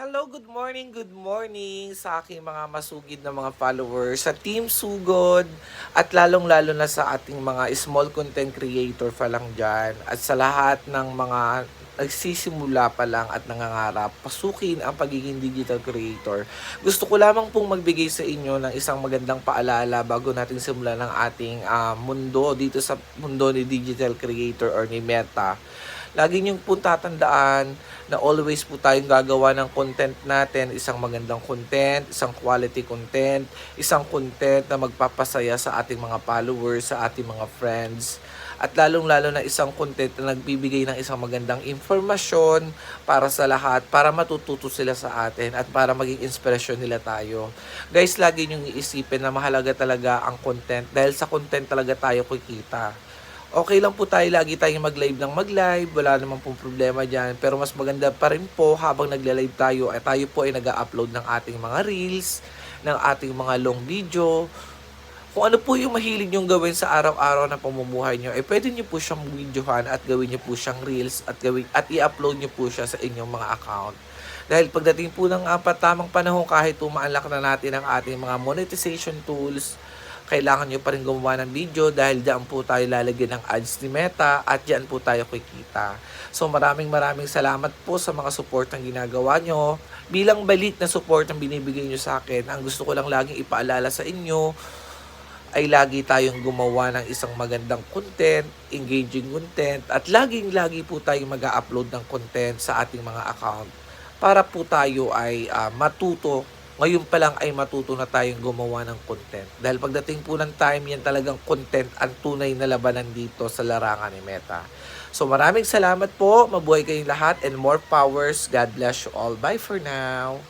Hello, good morning, good morning sa aking mga masugid na mga followers sa Team Sugod at lalong-lalo na sa ating mga small content creator pa lang dyan at sa lahat ng mga nagsisimula pa lang at nangangarap pasukin ang pagiging digital creator. Gusto ko lamang pong magbigay sa inyo ng isang magandang paalala bago natin simulan ng ating ah, mundo dito sa mundo ni digital creator or ni Meta. Lagi niyong po tatandaan na always po tayong gagawa ng content natin, isang magandang content, isang quality content, isang content na magpapasaya sa ating mga followers, sa ating mga friends, at lalong-lalo na isang content na nagbibigay ng isang magandang informasyon para sa lahat, para matututo sila sa atin at para maging inspirasyon nila tayo. Guys, lagi niyong iisipin na mahalaga talaga ang content dahil sa content talaga tayo kikita okay lang po tayo lagi tayong mag-live ng mag-live, wala namang pong problema dyan. Pero mas maganda pa rin po habang nagle-live tayo, ay tayo po ay nag-upload ng ating mga reels, ng ating mga long video. Kung ano po yung mahilig nyong gawin sa araw-araw na pamumuhay nyo, ay pwede nyo po siyang videohan at gawin nyo po siyang reels at, gawin, at i-upload nyo po siya sa inyong mga account. Dahil pagdating po ng apat tamang panahon, kahit umaanlak na natin ang ating mga monetization tools, kailangan nyo pa rin gumawa ng video dahil diyan po tayo lalagyan ng ads ni Meta at diyan po tayo kikita. So maraming maraming salamat po sa mga support ang ginagawa nyo. Bilang balik na support ang binibigay nyo sa akin, ang gusto ko lang laging ipaalala sa inyo ay lagi tayong gumawa ng isang magandang content, engaging content, at laging-lagi po tayong mag upload ng content sa ating mga account para po tayo ay ah, matuto ngayon pa lang ay matuto na tayong gumawa ng content. Dahil pagdating po ng time, yan talagang content ang tunay na labanan dito sa larangan ni Meta. So maraming salamat po, mabuhay kayong lahat, and more powers. God bless you all. Bye for now.